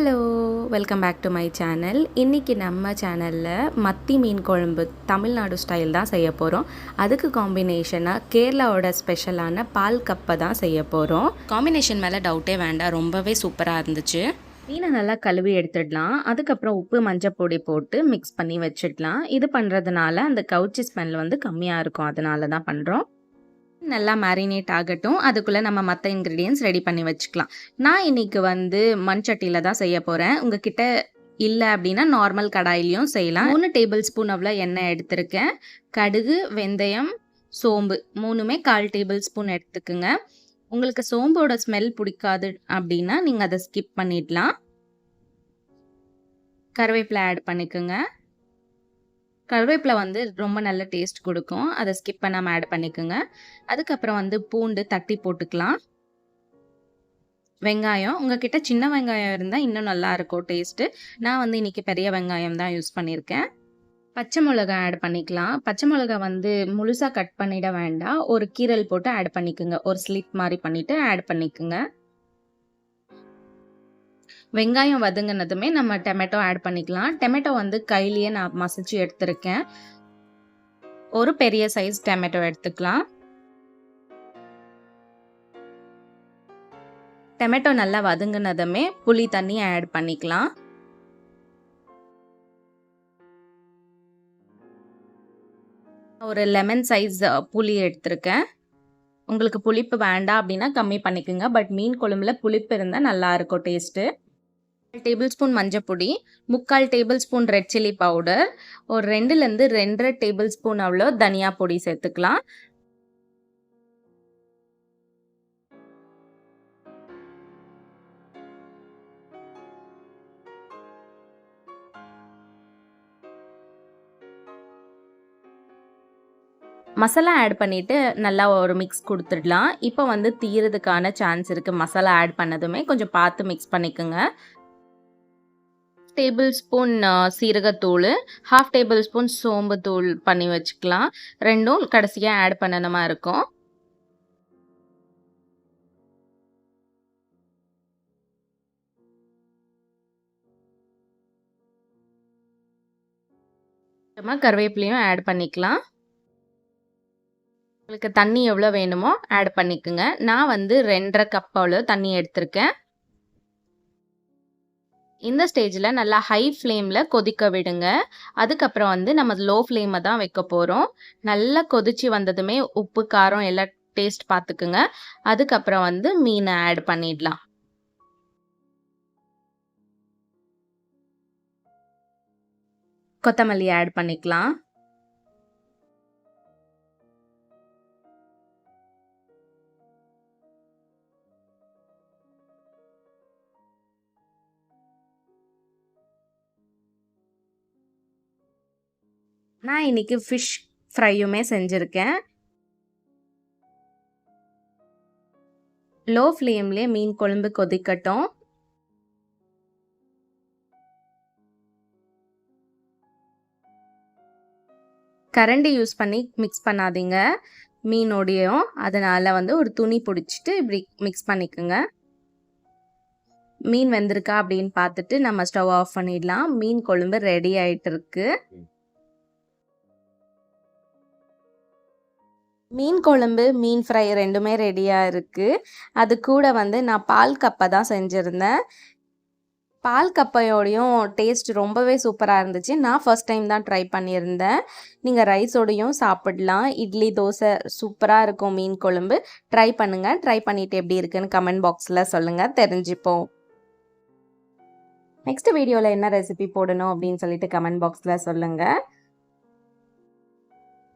Hello welcome back to my channel இன்றைக்கி நம்ம சேனலில் மத்தி மீன் குழம்பு தமிழ்நாடு ஸ்டைல் தான் செய்ய போகிறோம் அதுக்கு காம்பினேஷனாக கேரளாவோட ஸ்பெஷலான பால் கப்பை தான் செய்ய போகிறோம் காம்பினேஷன் மேலே டவுட்டே வேண்டாம் ரொம்பவே சூப்பராக இருந்துச்சு. மீனை நல்லா கழுவி எடுத்துடலாம். அதுக்கப்புறம் உப்பு மஞ்சள் பொடி போட்டு மிக்ஸ் பண்ணி வச்சிடலாம். இது பண்ணுறதுனால அந்த கவுச்சி ஸ்மெல் வந்து கம்மியாக இருக்கும். அதனால தான் பண்ணுறோம் நல்லா மேரினேட் ஆகட்டும். அதுக்குள்ளே நம்ம மற்ற இன்க்ரீடியன்ஸ் ரெடி பண்ணி வச்சுக்கலாம். நான் இன்றைக்கி வந்து மண் சட்டியில் தான் செய்ய போகிறேன் உங்ககிட்ட இல்லை அப்படின்னா நார்மல் கடாயிலையும் செய்யலாம். மூணு டேபிள் ஸ்பூன் அவ்வளோ எண்ணெய் எடுத்திருக்கேன். கடுகு வெந்தயம் சோம்பு மூணுமே கால் டேபிள் ஸ்பூன் எடுத்துக்குங்க. உங்களுக்கு சோம்போட ஸ்மெல் பிடிக்காது அப்படின்னா நீங்கள் அதை ஸ்கிப் பண்ணிடலாம். கருவேப்பிலை ஆட் பண்ணிக்கோங்க. கருவேப்பிலை வந்து ரொம்ப நல்ல டேஸ்ட் கொடுக்கும். அதை ஸ்கிப் பண்ணாமல் ஆட் பண்ணிக்கோங்க. அதுக்கப்புறம் வந்து பூண்டு தட்டி போட்டுக்கலாம். வெங்காயம் உங்ககிட்ட சின்ன வெங்காயம் இருந்தால் இன்னும் நல்லா இருக்கும் டேஸ்ட்டு நான் வந்து இன்றைக்கி பெரிய வெங்காயம் தான் யூஸ் பண்ணியிருக்கேன் பச்சை மிளகா ஆட் பண்ணிக்கலாம். பச்சை மிளகா வந்து முழுசாக கட் பண்ணிட வேண்டாம். ஒரு கீரல் போட்டு ஆட் பண்ணிக்கோங்க. ஒரு ஸ்லிப் மாதிரி பண்ணிவிட்டு ஆட் பண்ணிக்கோங்க. வெங்காயம் வதங்கினதுமே நம்ம டொமேட்டோ ஆட் பண்ணிக்கலாம். டொமேட்டோ வந்து கையிலேயே நான் மசிச்சு எடுத்திருக்கேன். ஒரு பெரிய சைஸ் டொமேட்டோ எடுத்துக்கலாம். டொமேட்டோ நல்லா வதங்கினதுமே புளி தண்ணி ஆட் பண்ணிக்கலாம். ஒரு லெமன் சைஸ் புளி எடுத்திருக்கேன். உங்களுக்கு புளிப்பு வேண்டாம் அப்படின்னா கம்மி பண்ணிக்கோங்க. பட் மீன் குழம்புல புளிப்பு இருந்தால் நல்லா இருக்கும் டேஸ்ட்டு டேபிள் ஸ்பூன் மஞ்சப்பொடி முக்கால் tablespoon red chilli powder ஒரு ரெண்டுலேருந்து ரெண்டரை டேபிள் ஸ்பூன் அவ்வளோ தனியா பொடி சேர்த்துக்கலாம். மசாலா ஆட் பண்ணிவிட்டு நல்லா ஒரு மிக்ஸ் கொடுத்துடலாம். இப்போ வந்து தீரதுக்கான சான்ஸ் இருக்குது மசாலா ஆட் பண்ணதுமே கொஞ்சம் பார்த்து மிக்ஸ் பண்ணிக்கோங்க. டேபிள் ஸ்பூன் சீரகத்தூள் ஹாஃப் டேபிள் ஸ்பூன் சோம்பு தூள் பண்ணி வச்சுக்கலாம். ரெண்டும் கடைசியாக ஆட் பண்ணணுமா இருக்கும். கருவேப்பிலையும் ஆட் பண்ணிக்கலாம். உங்களுக்கு தண்ணி எவ்வளோ வேணுமோ ஆட் பண்ணிக்கோங்க. நான் வந்து ரெண்டரை கப் அவ்வளோ தண்ணி எடுத்திருக்கேன். இந்த ஸ்டேஜில் நல்லா ஹை ஃப்ளேமில் கொதிக்க விடுங்க. அதுக்கப்புறம் வந்து நம்ம லோ ஃப்ளேமை தான் வைக்க போகிறோம் நல்லா கொதிச்சு வந்ததுமே உப்பு காரம் எல்லாம் டேஸ்ட் பார்த்துக்குங்க அதுக்கப்புறம் வந்து மீனை ஆட் பண்ணிடலாம். கொத்தமல்லி ஆட் பண்ணிக்கலாம். நான் இன்னைக்கு ஃபிஷ் ஃப்ரையுமே செஞ்சுருக்கேன். லோ ஃப்ளேம்லேயே மீன் குழம்பு கொதிக்கட்டும். கரண்டி யூஸ் பண்ணி மிக்ஸ் பண்ணாதீங்க. மீனோடையும் அதனால் வந்து ஒரு துணி பிடிச்சிட்டு இப்படி மிக்ஸ் பண்ணிக்கோங்க. மீன் வெந்திருக்கா அப்படின்னு பார்த்துட்டு நம்ம ஸ்டவ் ஆஃப் பண்ணிடலாம். மீன் கொழம்பு ரெடி ஆகிட்டு இருக்குது மீன் குழம்பு மீன் ஃப்ரை ரெண்டுமே ரெடியாக இருக்குது அது கூட வந்து நான் பால் கப்பை தான் செஞ்சுருந்தேன். பால் கப்பையோடையும் டேஸ்ட் ரொம்பவே சூப்பராக இருந்துச்சு. நான் ஃபர்ஸ்ட் டைம் தான் ட்ரை பண்ணியிருந்தேன். நீங்கள் ரைஸோடையும் சாப்பிடலாம். இட்லி தோசை சூப்பராக இருக்கும் மீன் குழம்பு. ட்ரை பண்ணுங்கள் ட்ரை பண்ணிவிட்டு எப்படி இருக்குன்னு கமெண்ட் பாக்ஸில் சொல்லுங்கள் தெரிஞ்சுப்போம். நெக்ஸ்ட் வீடியோவில் என்ன ரெசிபி போடணும் அப்படின்னு சொல்லிட்டு கமெண்ட் பாக்ஸில் சொல்லுங்கள்